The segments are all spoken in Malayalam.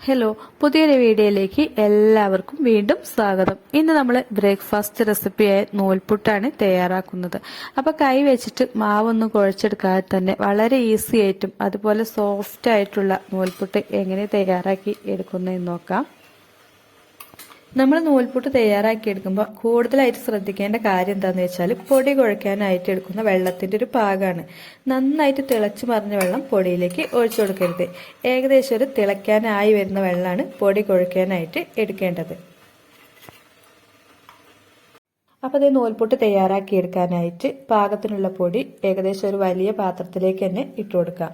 ഹലോ പുതിയൊരു വീഡിയോയിലേക്ക് എല്ലാവർക്കും വീണ്ടും സ്വാഗതം. ഇന്ന് നമ്മൾ ബ്രേക്ക്ഫാസ്റ്റ് റെസിപ്പിയായ നൂൽപുട്ടാണ് തയ്യാറാക്കുന്നത്. അപ്പോൾ കൈ വെച്ചിട്ട് മാവൊന്നും കുഴച്ചെടുക്കാതെ തന്നെ വളരെ ഈസി ആയിട്ടും അതുപോലെ സോഫ്റ്റ് ആയിട്ടുള്ള നൂൽപുട്ട് എങ്ങനെ തയ്യാറാക്കി എടുക്കുന്നതെന്ന് നോക്കാം. നമ്മൾ നൂൽപുട്ട് തയ്യാറാക്കി എടുക്കുമ്പോൾ കൂടുതലായിട്ട് ശ്രദ്ധിക്കേണ്ട കാര്യം എന്താണെന്ന് വെച്ചാൽ പൊടി കുഴയ്ക്കാനായിട്ട് എടുക്കുന്ന വെള്ളത്തിന്റെ ഒരു പാകമാണ് നന്നായിട്ട് തിളച്ചു മറിഞ്ഞ വെള്ളം പൊടിയിലേക്ക് ഒഴിച്ചു കൊടുക്കരുത്. ഏകദേശം ഒരു തിളയ്ക്കാനായി വരുന്ന വെള്ളമാണ് പൊടി കുഴയ്ക്കാനായിട്ട് എടുക്കേണ്ടത്. അപ്പോൾ അതേ നൂൽപുട്ട് തയ്യാറാക്കി എടുക്കാനായിട്ട് പാകത്തിനുള്ള പൊടി ഏകദേശം ഒരു വലിയ പാത്രത്തിലേക്ക് തന്നെ ഇട്ട് കൊടുക്കാം.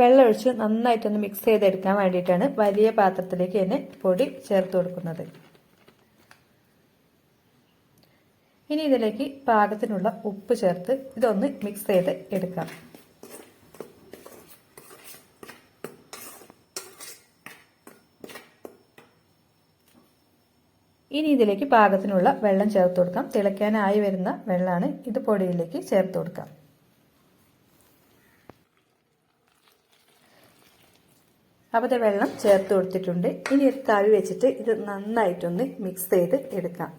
വെള്ളമൊഴിച്ച് നന്നായിട്ടൊന്ന് മിക്സ് ചെയ്തെടുക്കാൻ വേണ്ടിയിട്ടാണ് വലിയ പാത്രത്തിലേക്ക് തന്നെ പൊടി ചേർത്ത് കൊടുക്കുന്നത്. ഇനി ഇതിലേക്ക് പാകത്തിനുള്ള ഉപ്പ് ചേർത്ത് ഇതൊന്ന് മിക്സ് ചെയ്ത് എടുക്കാം. ഇനി ഇതിലേക്ക് പാകത്തിനുള്ള വെള്ളം ചേർത്ത് കൊടുക്കാം. തിളയ്ക്കാനായി വരുന്ന വെള്ളമാണ് ഇത് പൊടിയിലേക്ക് ചേർത്ത് കൊടുക്കാം. അപ്പോൾ ഇത് വെള്ളം ചേർത്ത് കൊടുത്തിട്ടുണ്ട്. ഇനി ഒരു തവി വെച്ചിട്ട് ഇത് നന്നായിട്ടൊന്ന് മിക്സ് ചെയ്ത് എടുക്കാം.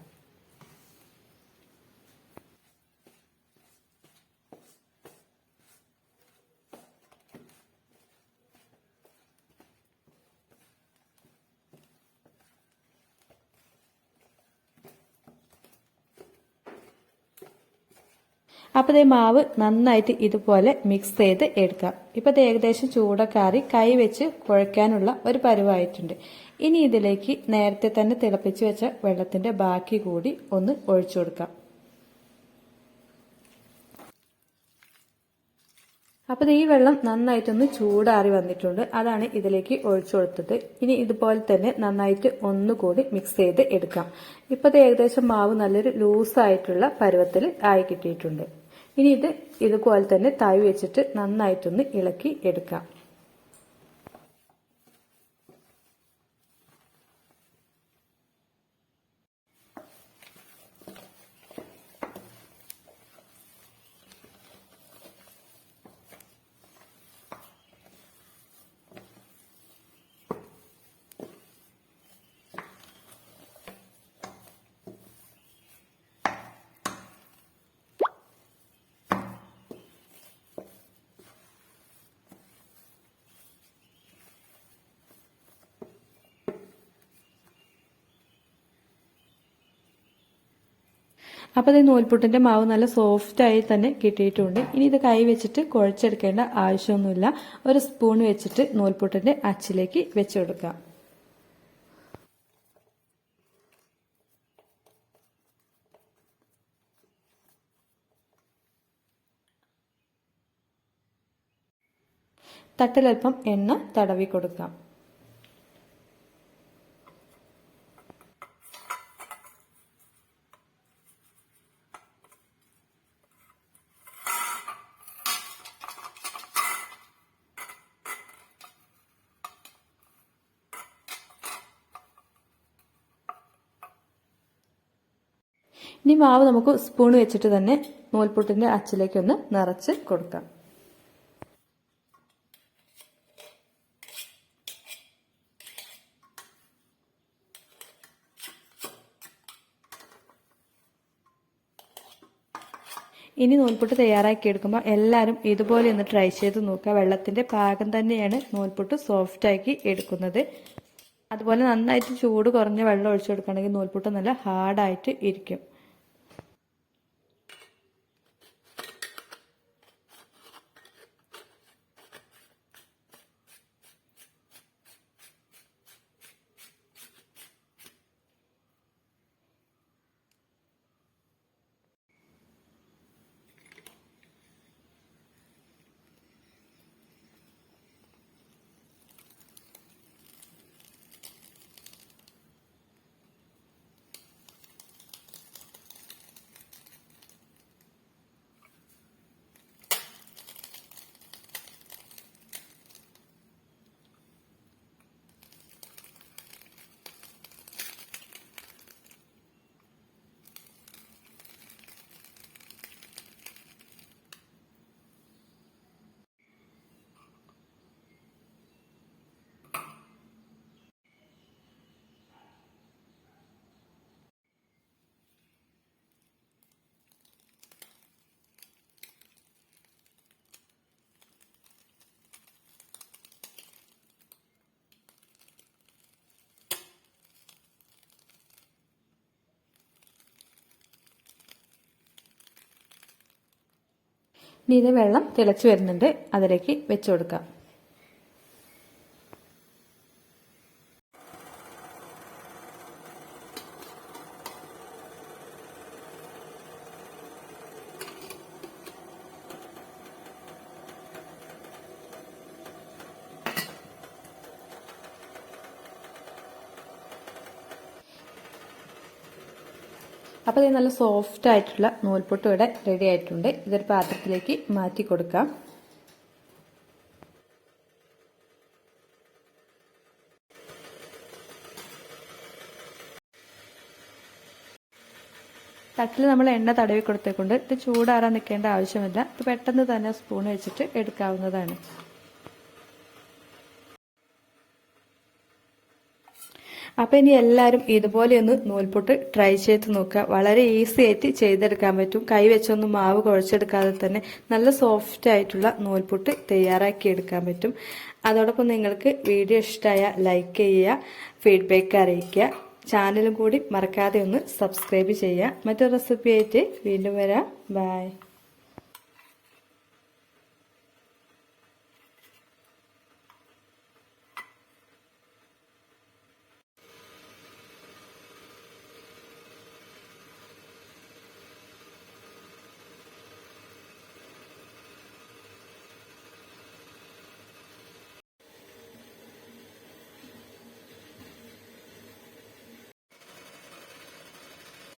അപ്പോൾ ഈ മാവ് നന്നായിട്ട് ഇതുപോലെ മിക്സ് ചെയ്ത് എടുക്കാം. ഇപ്പോൾ ഇത് ഏകദേശം ചൂടക്കാറി കൈ വെച്ച് കുഴയ്ക്കാനുള്ള ഒരു പരുവായിട്ടുണ്ട്. ഇനി ഇതിലേക്ക് നേരത്തെ തന്നെ തിളപ്പിച്ച് വെച്ച വെള്ളത്തിന്റെ ബാക്കി കൂടി ഒന്ന് ഒഴിച്ചു കൊടുക്കാം. അപ്പോൾ ഈ വെള്ളം നന്നായിട്ടൊന്ന് ചൂടാറി വന്നിട്ടുണ്ട്. അതാണ് ഇതിലേക്ക് ഒഴിച്ചു കൊടുത്തത്. ഇനി ഇതുപോലെ തന്നെ നന്നായിട്ട് ഒന്നുകൂടി മിക്സ് ചെയ്ത് എടുക്കാം. ഇപ്പോൾ ഏകദേശം മാവ് നല്ലൊരു ലൂസായിട്ടുള്ള പരുവത്തിൽ ആയി കിട്ടിയിട്ടുണ്ട്. ഇനി ഇത് ഇതുപോലെ തന്നെ തായ് വെച്ചിട്ട് നന്നായിട്ടൊന്ന് ഇളക്കി എടുക്കാം. അപ്പോൾ ഇത് നൂൽപുട്ടിന്റെ മാവ് നല്ല സോഫ്റ്റായി തന്നെ കിട്ടിയിട്ടുണ്ട്. ഇനി ഇത് കൈ വെച്ചിട്ട് കുഴച്ചെടുക്കേണ്ട ആവശ്യമൊന്നുമില്ല. ഒരു സ്പൂൺ വെച്ചിട്ട് നൂൽപുട്ടിന്റെ അച്ചിലേക്ക് വെച്ച് കൊടുക്കാം. തട്ടിലൽപ്പം എണ്ണ തടവി കൊടുക്കാം. ഇനി മാവ് നമുക്ക് സ്പൂൺ വെച്ചിട്ട് തന്നെ നൂൽപുട്ടിന്റെ അച്ചിലേക്ക് ഒന്ന് നിറച്ച് കൊടുക്കാം. ഇനി നൂൽപുട്ട് തയ്യാറാക്കി എടുക്കുമ്പോൾ എല്ലാവരും ഇതുപോലെ ഒന്ന് ട്രൈ ചെയ്ത് നോക്കുക. വെള്ളത്തിന്റെ പാകം തന്നെയാണ് നൂൽപുട്ട് സോഫ്റ്റ് ആക്കി എടുക്കുന്നത്. അതുപോലെ നന്നായിട്ട് ചൂട് കുറഞ്ഞ വെള്ളം ഒഴിച്ചു കൊടുക്കുകയാണെങ്കിൽ നൂൽപുട്ട് നല്ല ഹാർഡായിട്ട് ഇരിക്കും. ഇനി ഇത് വെള്ളം തിളച്ചു വരുന്നുണ്ട്. അതിലേക്ക് വെച്ചു കൊടുക്കാം. അപ്പോൾ ഇത് നല്ല സോഫ്റ്റ് ആയിട്ടുള്ള നൂൽപുട്ട് ഇവിടെ റെഡി ആയിട്ടുണ്ട്. ഇതൊരു പാത്രത്തിലേക്ക് മാറ്റി കൊടുക്കാം. തട്ടിൽ നമ്മൾ എണ്ണ തടവി കൊടുത്തേക്കൊണ്ട് ഇത് ചൂടാറാൻ നിൽക്കേണ്ട ആവശ്യമില്ല. ഇത് പെട്ടെന്ന് തന്നെ സ്പൂൺ വെച്ചിട്ട് എടുക്കാവുന്നതാണ്. അപ്പോൾ ഇനി എല്ലാവരും ഇതുപോലെ ഒന്ന് നൂൽപുട്ട് ട്രൈ ചെയ്ത് നോക്കുക. വളരെ ഈസി ആയിട്ട് ചെയ്തെടുക്കാൻ പറ്റും. കൈ വെച്ചൊന്നും മാവ് കുഴച്ചെടുക്കാതെ തന്നെ നല്ല സോഫ്റ്റ് ആയിട്ടുള്ള നൂൽപുട്ട് തയ്യാറാക്കി എടുക്കാൻ പറ്റും. അതോടൊപ്പം നിങ്ങൾക്ക് വീഡിയോ ഇഷ്ടമായ ലൈക്ക് ചെയ്യുക ഫീഡ്ബാക്ക് അറിയിക്കുക. ചാനലും കൂടി മറക്കാതെ ഒന്ന് സബ്സ്ക്രൈബ് ചെയ്യുക. മറ്റൊരു റെസിപ്പി ആയിട്ട് വീണ്ടും വരാം. ബൈ